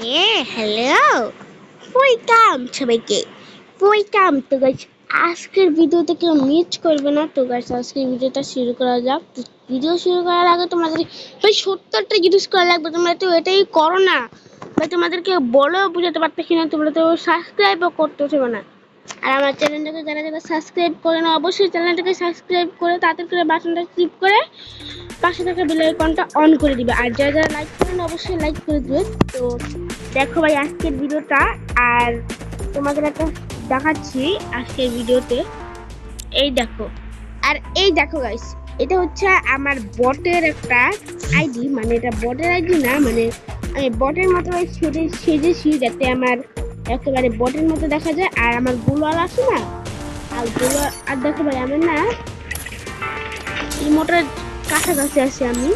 হ্যাঁ hello welcome সবাইকে। Welcome তো গাইস আজকের ভিডিওতে কেউ মিস করবে না। তো গাইস আজকের ভিডিওটা শুরু করা যাক। ভিডিও শুরু করার আগে তোমাদের ভাই সত্তরটা জিনিস করা লাগবে। তোমরা তো এটাই করো না। ভাই তোমাদেরকে বলেও বুঝাতে পারতেছি না, তোমরা তো সাবস্ক্রাইবও করতে করতেছো না। আর আমার চ্যানেলটাকে যারা যারা সাবস্ক্রাইব করে না অবশ্যই চ্যানেলটাকে সাবস্ক্রাইব করে তাদের করে বাটনটা ক্লিক করে পাশে থাকা বেল অন করে দিবে। আর যারা যারা লাইক করেন, অবশ্যই লাইক করে দিবে। তো দেখো ভাই, আজকের ভিডিওটা আর তোমাদের একটা দেখাচ্ছি আজকের ভিডিওতে। এই দেখো। আর এই দেখো গাইস এটা হচ্ছে আমার বটের একটা আইডি মানে এটা বটের আইডি না মানে আমি বটের মতো সেজে, সেজেছি যাতে আমার একেবারে বটের মতো দেখা যায়। আর আমার গোলাল আছে না, আর গোলাল আর দেখো ভাই, আমার না ইমোটের কাছাকাছি আছি আমি।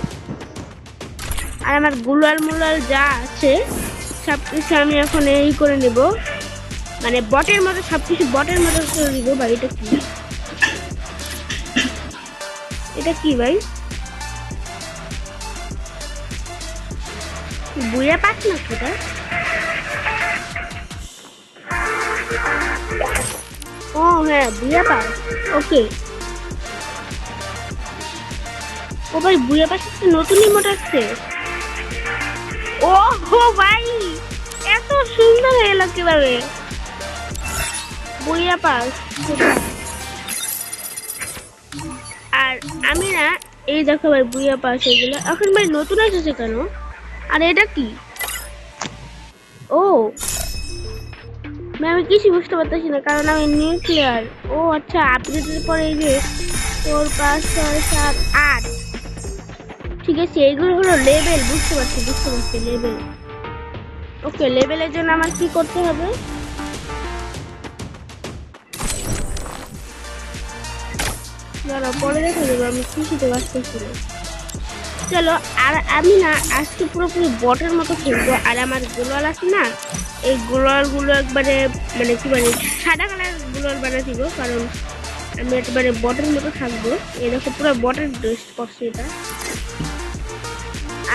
আর আমার গুলাল মুলাল যা আছে সব কিছু আমি এখন এই করে নেব। মানে বটের মতো সব কিছু বটের মতো করে নিব ভাই, এটা কি? এটা কি ভাই? বুয়া পাস না সেটা ও হ্যাঁ বুয়া পাস ওকে। ও ভাই বুয়া পাশে একটা নতুন ইমোট আসছে ও হো ভাই! সুন্দর হয়ে গেল কীভাবে? বুয়া পাস আর আমি না, এই দেখো ভাই বুয়া পাস এগুলো এখন ভাই নতুন এসেছে কেন? আর এটা কি? ও। আমি কিছু বুঝতে পারতেছি না, কারণ আমি নিউক্লিয়ার ও আচ্ছা আপডেটের পরে এই যে ফোর পাঁচ ছয়, সাত, আট। ঠিক আছে এগুলো হলো লেভেল বুঝতে পারছি বুঝতে পারছি লেভেল ওকে লেভেলের জন্য আমার কি করতে হবে? আমি চলো, আর আমি না আজকে পুরোপুরি বটের মতো খেলব, আর আমার গোলাল আছে না, এই গোলালগুলো একবারে মানে কি বলে, সাদা কালার গোলাল বানা দিব কারণ আমি একবারে বটের মতো থাকব। দেখো, পুরো বটের ড্রেস করছে এটা।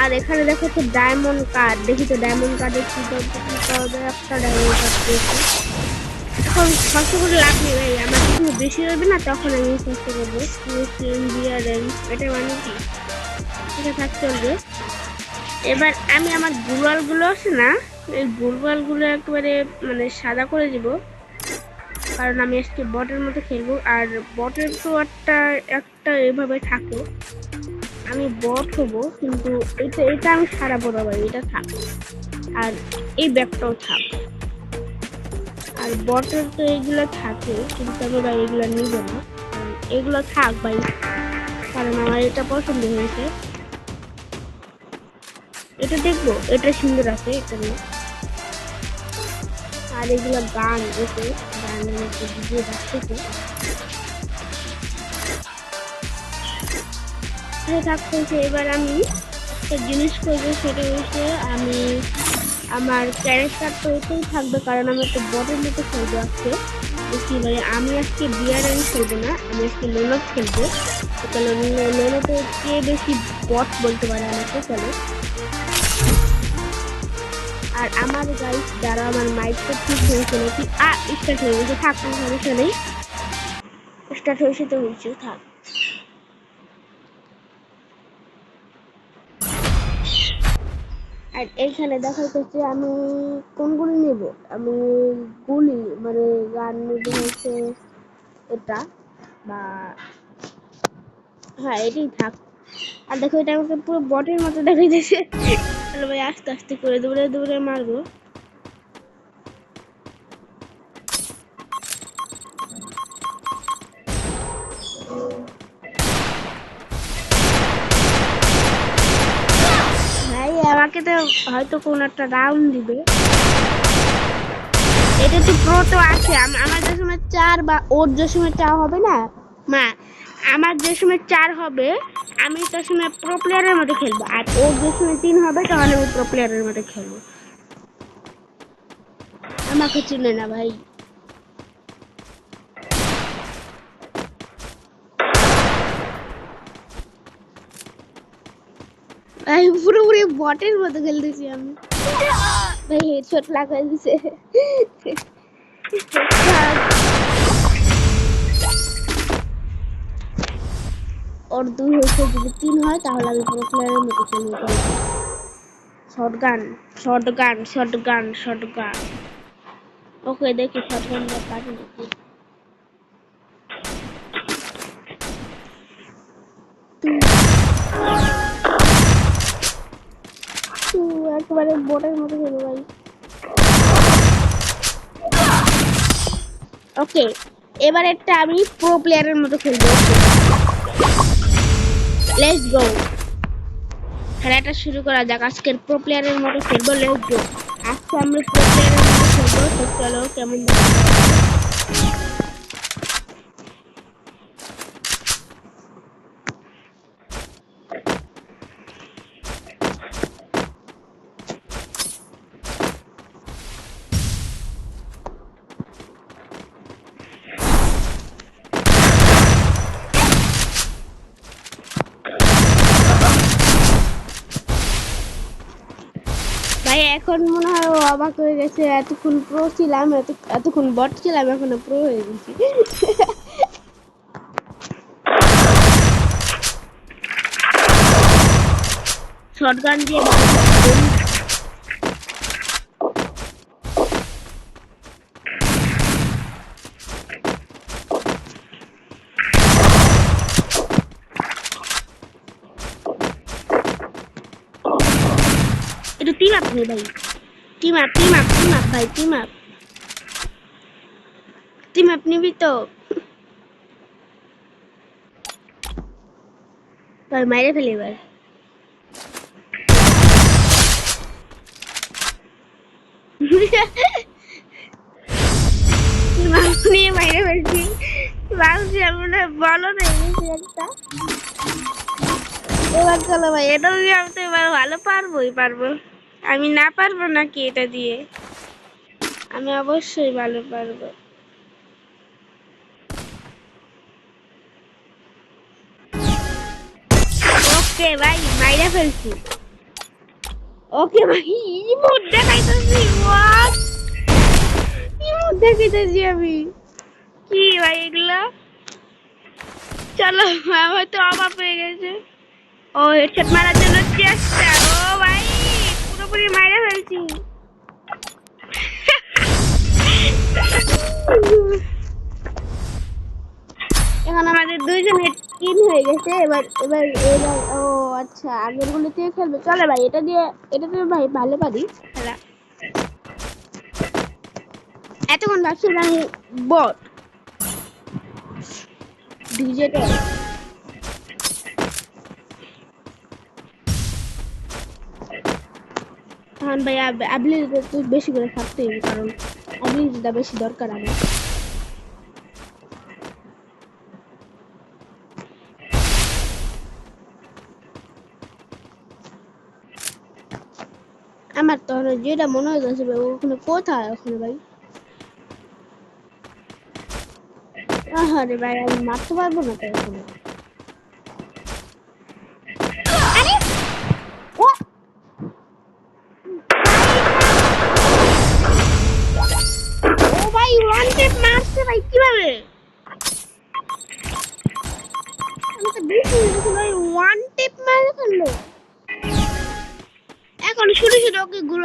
আর এখানে দেখো তো ডায়মন্ড কার্ড দেখি তো ডায়মন্ড কার্ডে কি যায় একটা ডায়মন্ড কার্ড পেয়েছি। এখন খরচ করে লাভ নেই ভাই, আমার কিছু বেশি হবে না তখন আমি খরচ করব। ইন্ডিয়া র্যাঙ্ক এটা মানে কি? এটা থাক, চলবে। এবার আমি আমার গুলওয়ালগুলো আছে না, এই গুলওয়ালগুলো একবারে মানে সাদা করে দিব। কারণ আমি আজকে বটের মতো খেলব, আর বটের তো একটা একটা এভাবে থাকে। আমি বট হব, কিন্তু এটা এটা আমি সারা বড় ভাই এটা থাক। আর এই ব্যাগটাও থাক। আর বটের তো এগুলো থাকে, কিন্তু আমি ভাই এগুলো নিব না। এগুলো থাক ভাই, কারণ আমার এটা পছন্দ হয়েছে। এটা দেখব, এটা সুন্দর আছে, এটা নিয়ে। আর এগুলো গান গানের মধ্যে ভিডিও রাখতেছে কোথায় থাকতেছে এবার আমি একটা জিনিস করব, সেটা হচ্ছে আমি আমার ক্যারেক্টার তো এতেই থাকবে, কারণ আমি একটা বটের মতো খেলব আজকে। দেখি মানে আমি আজকে বিয়ার আমি খেলব না, আমি আজকে লোনক খেলব। চলো লোনতে কে বেশি বট বলতে পারে আমাকে, চলো। আর আমার গাইস যারা আমার মাইকটা ঠিক হয়েছে নাকি? আ স্টার্ট হয়ে গেছে, থাক, কোনো সমস্যা নেই। স্টার্ট হয়েছে তো হয়েছে থাক। আর এইখানে দেখা যাচ্ছে আমি কোনগুলি নেব? আমি গুলি মানে গান নেব হচ্ছে এটা বা হ্যাঁ এটাই থাক। আর দেখো, এটা আমাকে পুরো বটের মতো দেখাইতেছে তাহলে ভাই, আস্তে আস্তে করে দৌড়ে দৌড়ে মারবো। হয়তো কোন একটা রাউন্ড দিবে। এটা তো প্রো তো আছে। আমার যে সময় চার বা ওর যে সময় চার হবে না, মা, আমার যে সময় চার হবে, আমি তো সময় প্রো প্লেয়ারের মধ্যে খেলব। আর ওর যে সময় তিন হবে, তাহলে আমি প্রো প্লেয়ারের মধ্যে খেলব। আমাকে চিনে না ভাই। ভাই পুরোপুরি বটের মতো খেলতেছি আমি। ভাই হেডশট লাগাই দিছে। ওর দুই হয়েছে, যদি তিন হয়, তাহলে আমি পুরো প্লেয়ারের মতো খেলব। Short gun short gun short gun short gun ওকে, দেখি শর্ট গানটা পারি নাকি। একবারে বোটের মতো খেলো ভাই। ওকে এবার একটা আমি প্রো প্লেয়ারের মতো খেলব লেটস গো খেলাটা শুরু করা যাক, আজকের প্রো প্লেয়ারের মতো খেলব লেটস গো আজকে আমরা প্রো প্লেয়ারের মতো খেলব, তো চলো কেমন এখন মনে হয় ও অবাক হয়ে গেছে, এতক্ষণ প্রো ছিলাম, এত, এতক্ষণ বট ছিলাম, এখন প্রো হয়ে গেছি। শটগান দিয়ে একটু টিম আপ নে ভাই। Team up team up team up ভাই টিম আপ টিম আপ নিবি তো। ভাই, মাইরে ফেলি এবার। মাংস নিয়ে মাইরে ফেলছি মাংস আমরা বলো না একটা এবার চলো ভাই, এটা দিয়ে আমি তো এবার ভালো পারবোই, পারব। আমি না পারব নাকি এটা দিয়ে? আমি অবশ্যই ভালো পারব। ওকে ভাই, মাইরা ফেলছি। ওকে ভাই, ইমোট দেখাইতেছি হোয়াট ইমোট দেখাইতেছি আমি। কি ভাই এগুলা? চলো, আমার তো অভাব হয়ে গেছে। ও হেডশট মারার জন্য চেষ্টা। ও ভাই পুরোপুরি মাইরা ফেলছি। এখন আমাদের দুইজনের কিন হয়ে গেছে এবার এবার এবার ও আচ্ছা আগেরগুলো দিয়ে খেলবে? চলে ভাই এটা দিয়ে এটা দিয়ে ভাই ভালো পারি। খেলা। এতক্ষণ ভাবছিলাম আমি বট ডিজিটাল তখন ভাই অ্যাবিলিটিটা একটু বেশি করে থাকতে হবে, কারণ অ্যাবিলিটিটা বেশি দরকার আমার। আমার তো যেটা মনে হইতেছে ভাই, ওখানে কোথায় ওখানে ভাই? আরে ভাই, আমি মারতে পারব না তো ওখানে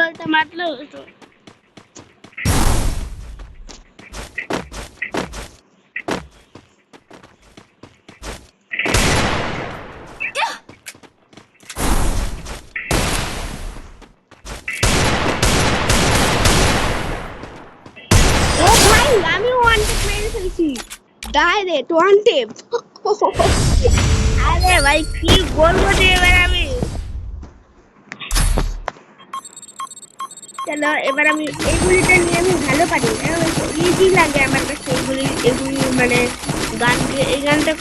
শুরু ওকে গুলোটা মারলে হতো ও ভাই আমি ওয়ান টেপ মেরে ফেলছি ডাইরেক্ট ওয়ান টেপ আরে ভাই কি বলব যে এবার আমি চলো এবার আমি এইগুলিটা নিয়ে আমি ভালো পারি ইজি লাগে আমার কাছে এগুলি এগুলি মানে গান দিয়ে এই গানটা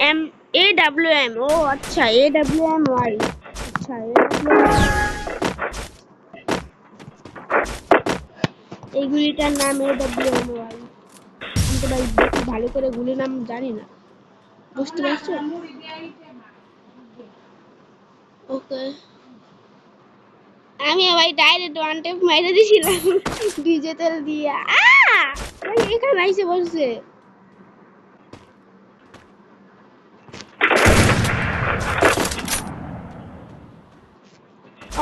M A W M O আচ্ছা এ ডাব্লিউ এম ওয়াই আচ্ছা এ এই গুলিটার নাম এ ডাব্লিউ এম ওয়াই আমি তো ভাই বেশি ভালো করে গুলির নাম জানি না। বুঝতে পারছ? ওকে আমি ভাই ডাইরেক্ট ওয়ান টেপ মাইরে দিয়েছিলাম ডিজে তেল দিয়ে। ভাই এখানে আইসে বসছে।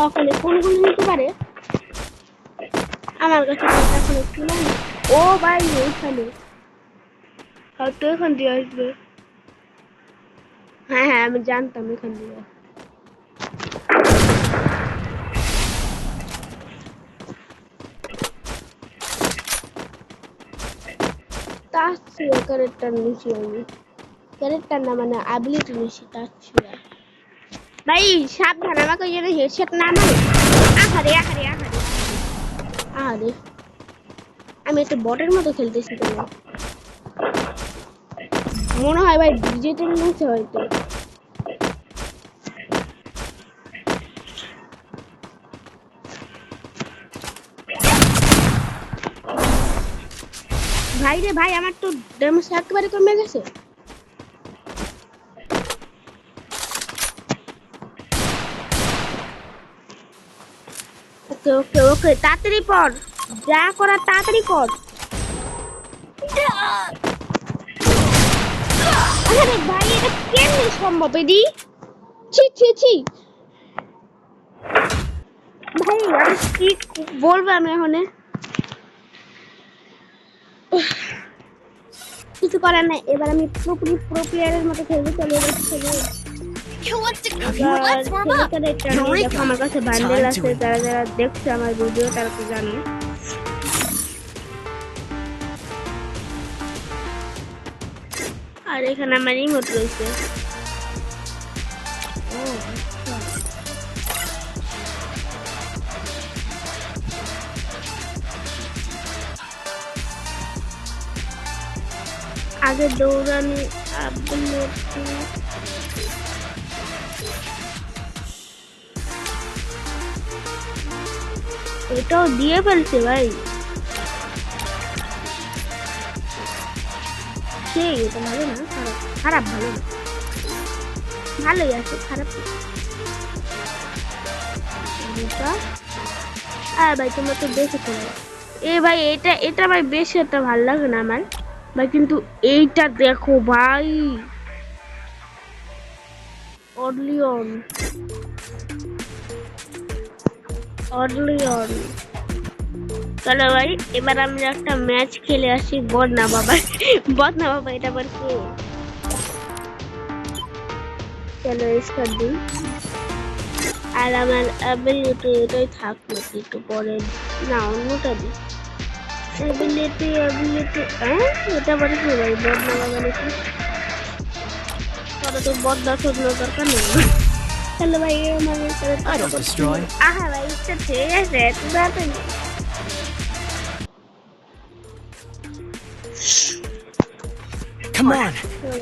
ওখানে কোন নিতে পারে? আমার কাছে এখন একটু নাই। ও ভাই, ওইখানে। হয়তো এখান দিয়ে আসবে। হ্যাঁ হ্যাঁ আমি জানতাম এখান দিয়ে। ছিল ক্যারেক্টার নিয়েছি আমি ক্যারেক্টার না মানে অ্যাবিলিটি তার ছিল ভাই সাবধান আমাকে যেন না মারে আহারে আহারে আহারে আহারে আমি একটা বটের মতো খেলতেছি তোমার মনে হয় ভাই ডিজিটাল নিয়েছে হয়তো ভাই রে ভাই, আমার তো ড্যামেজ একেবারে কমে গেছে। ওকে ওকে ওকে, তাড়াতাড়ি পড়। যা করার তাড়াতাড়ি কর আরে ভাই, এটা কেমনে সম্ভব এদি ছি ছি ছি। ভাই, আমি কি বলব আমি এখন? কিছু করার নাই। এবার আমি পুরোপুরি প্রো প্লেয়ারের মতো খেলব চলে এবার! দেখো আমার কাছে বান্ডেল আছে যারা যারা দেখছে আমার ভিডিও তারা তো জানে। আর এখানে আমার রিমোট রয়েছে। ও, আগে দৌড়ানি, আব্দুল এটাও দিয়ে ফেলছে ভাই। সেই এটা ভালো না? খারাপ খারাপ ভালো না। ভালোই আছে, খারাপ আর ভাই, তোমরা তো না। এ ভাই, এটা এটা ভাই বেশি একটা ভালো লাগে না আমার। ভাই, কিন্তু এইটা দেখো ভাই। অডলিয়ন অডলিয়ন চলো ভাই, এবার আমি একটা ম্যাচ খেলে আসি। বদনা বাবা। বদনা বাবা, এটা আবার কে? চলো স্টার্ট দিই। আর আমার অ্যাবিলিটি এটাই থাক নাকি একটু পরে। না, অন্যটা দিই। অ্যাবিলিটি হ্যাঁ? এটা কি ভাই বাবা নাকি পরে তো শোধনো দরকার নেই। ভাই আমার. আহা ভাই এটা ঠিক আছে এত তাড়াতাড়ি Come on.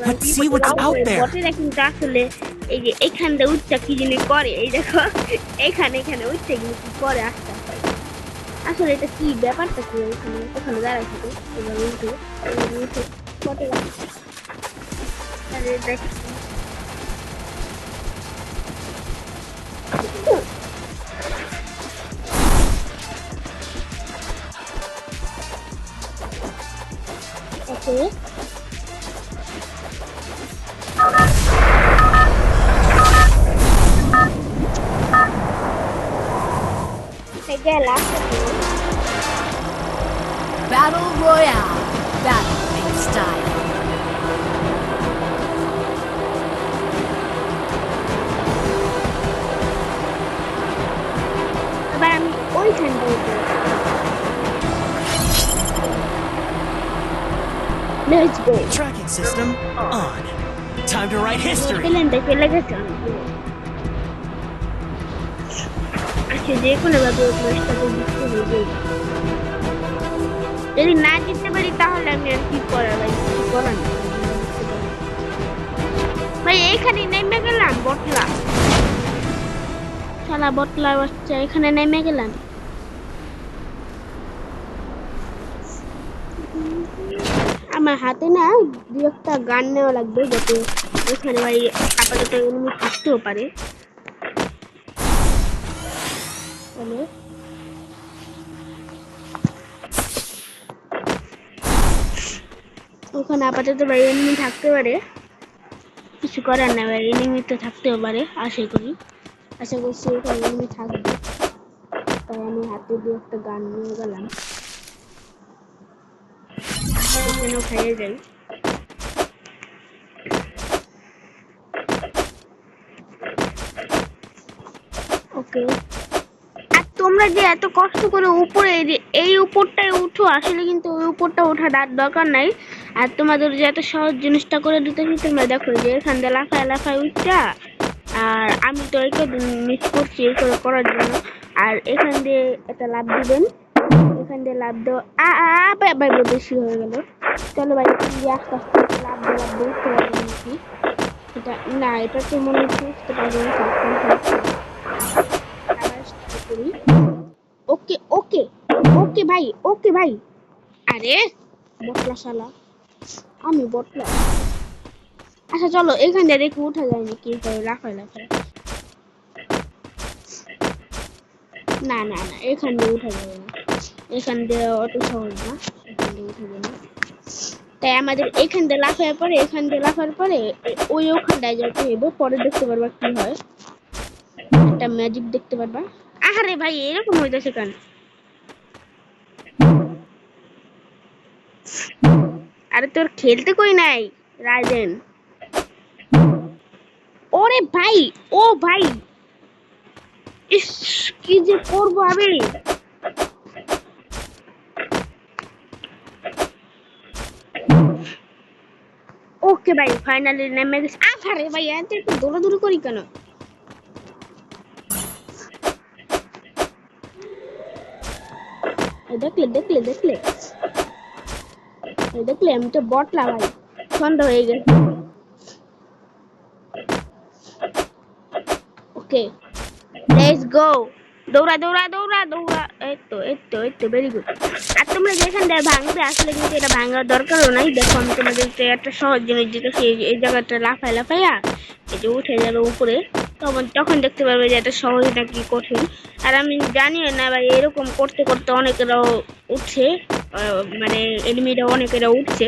Let's see what's out there. বটেরা কিন্তু আসলে এই যে এখানটা উচ্চা কি জিনিস করে এই দেখো এখানে এখানে উচ্চা কিন্তু কি করে আস্তে আস্তে আসলে এটা কি ব্যাপারটা কি ওখানে ওখানে দাঁড়ায় থাকে এবার উঠে এবার উঠে বটেরা আরে দেখ Okay. Peguei lá. Battle Royale. Battle in style. I'm Ultenbogen. Let's go. Tracking system on. Time to write history. Actually, they're going to be যদি না জিততে পারি তাহলে আমি আর কি করার? ভাই কিছু করার? ভাই, এইখানে নেমে গেলাম, বটলা। শালা বটলা বাচ্চা, এখানে নেমে গেলাম। আমার হাতে না দু একটা গান নেওয়া লাগবে, যাতে ওখানে ভাই আপাতত এমনি থাকতেও পারে। ও ওখানে আপাতত ভাই এনিমি থাকতে পারে। কিছু করার না ভাই এনিমি তো থাকতেও পারে আশা করি। আশা করছি ওখানে এনিমি থাকবে। তাই আমি হাতে দিয়ে একটা গান নিয়ে গেলাম। এখানেও খাইয়ে যাই। ওকে। আর তোমরা যে এত কষ্ট করে উপরে এই উপরটায় উঠো, আসলে কিন্তু ওই উপরটা ওঠা দরকার নাই। আর তোমাদের যে এত সহজ জিনিসটা করে দিতেছি তোমরা দেখো যে এখান দিয়ে লাফায় লাফায় উঠটা আর আমি তো এটা মিস করছি এই করে করার জন্য। আর এখান দিয়ে একটা লাভ দিবেন। এখান দিয়ে লাভ দেওয়া আ আ আ, ভাই ভাই ভাই, বেশি হয়ে গেল। চলো ভাই এখান দিয়ে আস্তে আস্তে লাভ দিয়ে লাভ দিয়ে উঠতে পারব নাকি? এটা না এটা তো মনে হচ্ছে উঠতে পারব আবার ওকে ওকে ওকে ভাই ওকে ভাই। আরে! মশলা শালা আমি বটলা। আচ্ছা চলো, এখান দিয়ে দেখি উঠা যায় নাকি করে লাফায় লাফায় না না না, এখান দিয়ে উঠা যাবে না। এখান দিয়ে অত সহজ না, এখান দিয়ে উঠা যাবে না। তাই আমাদের এখান দিয়ে লাফার পরে, এখান দিয়ে লাফার পরে, ওই ওখানটায় যেতে হবে পরে দেখতে পারবা কি হয়। একটা ম্যাজিক দেখতে পারবা। আহারে ভাই, এরকম হইতেছে কেন? আরে তোর খেলতে কই নাই, রাজেন? ওরে ভাই, ও ভাই। ইস, কি যে করব আমি? ওকে ভাই ফাইনালি নেমে গেছে। আরে ভাই, এত একটু দৌড়াদৌড়ি করি কেন? দেখলে দেখলে দেখলে। দেখলে আমি তো বটলা ভাই সন্ধ্যা হয়ে গেছে। ওকে লেটস গো দৌড়া দৌড়া দৌড়া দৌড়া। এই তো, এই ভেরি গুড আর তোমরা যেখান থেকে ভাঙবে, আসলে কিন্তু এটা ভাঙার দরকারও নাই। দেখো, আমি তোমাদেরকে একটা সহজ জিনিস দিতেছি এই জায়গাটা লাফায় লাফাইয়া এই যে উঠে যাবে উপরে, তখন তখন দেখতে পারবে যে এটা সহজ নাকি কঠিন। আর আমি জানিও না ভাই, এরকম করতে করতে অনেকেরাও উঠছে। মানে এনিমিরা অনেকেরা উঠছে।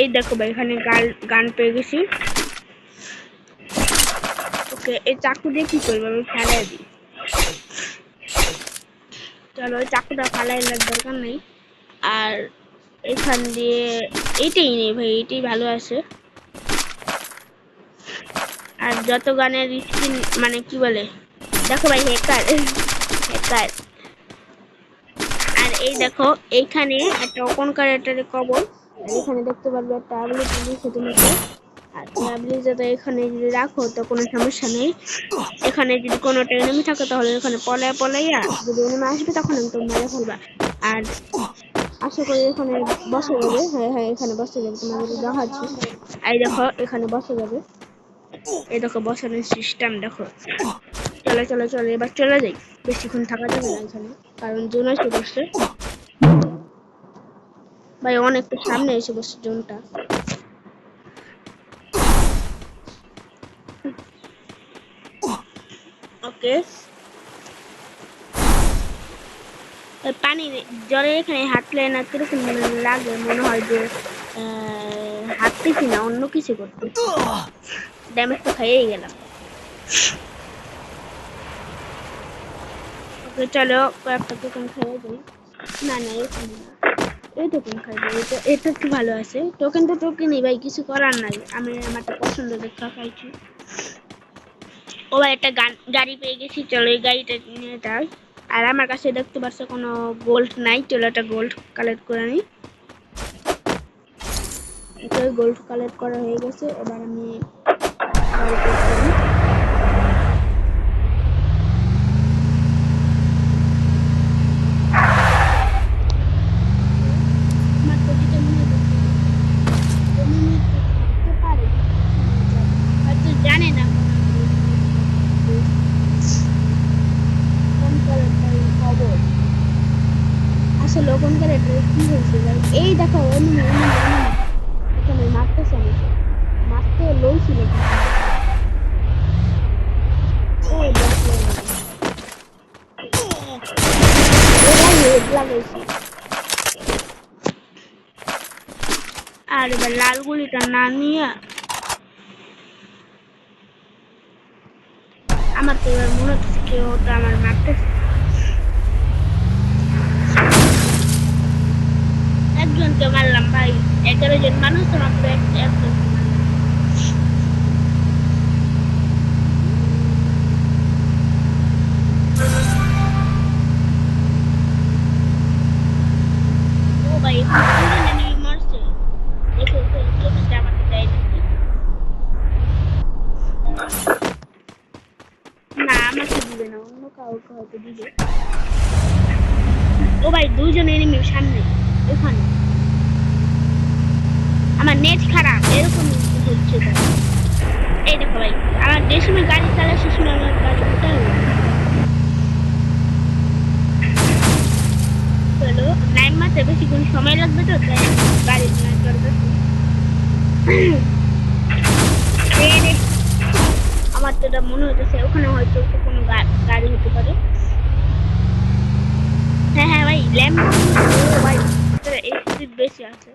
এই দেখো ভাই, এখানে গান গান পেয়ে গেছি। ওকে, এই চাকু দিয়ে কি করব? আমি ফেলাই দিই। চলো ওই চাকুটা ফালাই দরকার নেই। আর এখান দিয়ে এটাই নেই ভাই, এটাই ভালো আছে। আর যত গানের স্ক্রিন মানে কি বলে? দেখো ভাই হেকার হেকার এই দেখো, এইখানে একটা ওপেন ক্যারেক্টারের কবর এখানে দেখতে পারবে একটা অ্যাবিলিটি দিয়েছে তোমাকে আর এখানে যদি রাখো, তো কোনো সমস্যা নেই। এখানে যদি কোনো একটা এনিমি থাকে, তাহলে এখানে পলায় পলাইয়া যদি এনিমি আসবে, তখন আমি তো মেরে ফেলবা। আর আশা করি এখানে বসে যাবে। হ্যাঁ হ্যাঁ এখানে বসে যাবে। তোমাদের দেখাচ্ছি। এই দেখো, এখানে বসে যাবে। এই দেখো বসানোর সিস্টেম দেখো। চলো চলো চলো, এবার চলে যাই। বেশিক্ষণ থাকা যাবে না এখানে কারণ জোন এসে বসছে। ভাই অনেকটা সামনে এসে বসছে জোনটা। ওকে। পানি জলে এখানে হাঁটলে না কীরকম লাগে? মনে হয় যে আহ, হাঁটতেছি না অন্য কিছু করতে ড্যামেজ তো খাইয়েই গেলাম। চলো কয়েকটা দোকান খাইয়ে দিই না না এখানে না। এই টোকেন খাইবো এটা এটা একটু ভালো আছে। টোকেন তো টোকেনই ভাই, কিছু করার নাই। আমি আমার তো পছন্দ দেখা খাইছি ও ভাই, একটা গাড়ি পেয়ে গেছি, চলো এই গাড়িটা নিয়ে যাই। আর আমার কাছে দেখতে পাচ্ছ কোনো গোল্ড নাই, চলো একটা গোল্ড কালেক্ট করে নিই গোল্ড কালেক্ট করা হয়ে গেছে, এবার আমি গাড়ি বের করি। আমার তো যেটা মনে হয় এমনি থাকতে পারে হয়তো জানে না কোন ক্যারেক্টারের খবর আসলে কোন ক্যারেক্টারের কি হয়েছে ভাই? এই দেখো এমনি এমনি এমনি এখানে মারতেছে আমাকে মারতে লইছিল ও দেখো নেট লাগাইছি আর এবার লাল গুলিটা না নিয়ে আমার তো এবার মনে হচ্ছে কেউ ওটা আমার মারতেছে একজনকে মারলাম ভাই এগারো জন মানুষ তো মাত্র এক- একজনকে মারলাম। ও ভাই এখানে দুজন enemy মরছে দেখো তো চোখে আমাকে দেয় নাকি না আমাকে দিবে না অন্য কাউকে হয়তো দিবে ও ভাই দুজন এনিমি সামনে ওখানে আমার নেট খারাপ এরকম হচ্ছে তো এই দেখো ভাই আমার যে সময় গাড়ি চালায় সে সময় আমার গাড়ি উঠে চলো নাইন মাসে বেশিক্ষণ সময় লাগবে তো তাই গাড়ি চালাই করবে এই রে, আমার তো এটা মনে হতেছে ওখানে হয়তো কোনো গাড়ি হতে পারে। হ্যাঁ হ্যাঁ ভাই, ল্যাম্প বেশি আছে।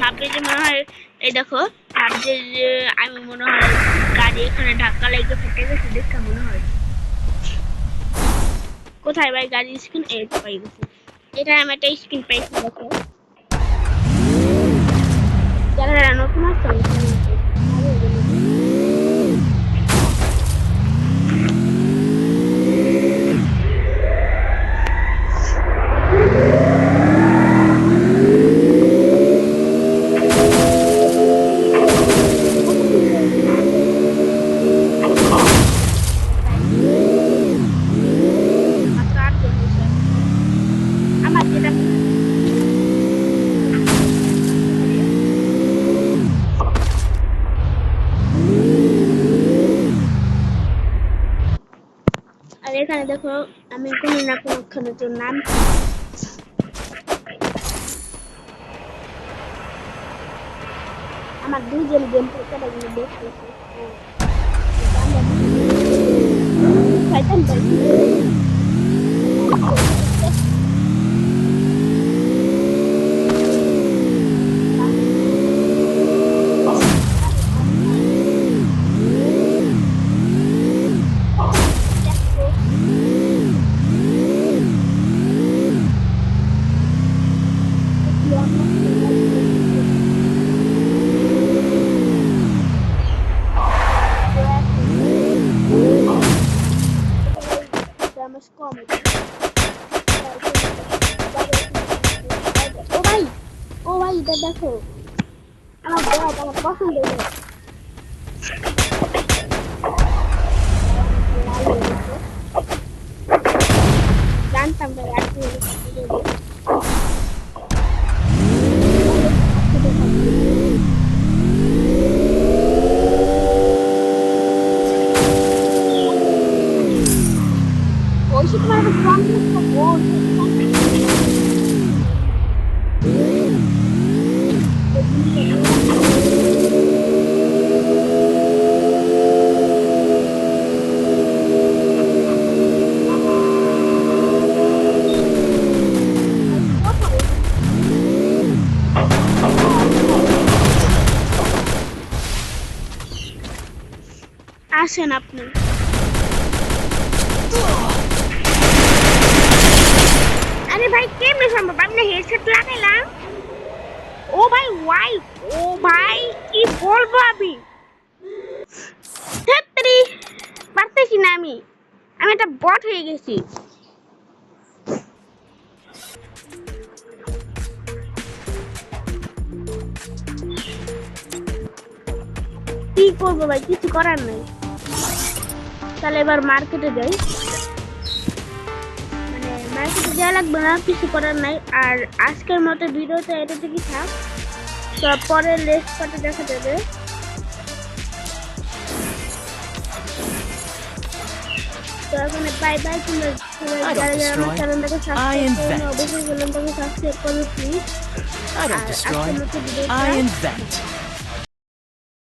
ভাববে যে মনে হয়, এই দেখো যে আমি মনে হয় গাড়ি এখানে ধাক্কা লেগে ফেটে গেছে, দেখে মনে হয়। কোথায় ভাই? গাড়ি স্ক্রিন এই তো পাই গেছি। এটা আমি একটা স্ক্রিন পাইছি, দেখো। যারা নতুন আসছে কোনো ক্ষণে তোর নাম আমার দুজন গেম খেলা গুলো দেখতেছে শয়তান আমি না। হেডসেট ও ভাই ওয়াই ও ভাই, কি বলব আমি? ছাত্রী পারতেছি না আমি। আমি একটা বট হয়ে গেছি। কি করব ভাই, কিছু করার নেই। তাহলে এবার মার্কেটে যাই। মার্কেটে যাওয়া লাগবে না কিছু করার নাই। আর আজকের মতো ভিডিওতে এটা থেকে। থাক তো পরে লেস পাটে দেখা যাবে। তো এখন বাই বাই তোমরা I don't যারা যারা আমার destroy. চ্যানেলটাকে সাবস্ক্রাইব করো অবশ্যই চ্যানেলটাকে সাবস্ক্রাইব করো প্লিজ আর আজকের মতো ভিডিওটা I invent.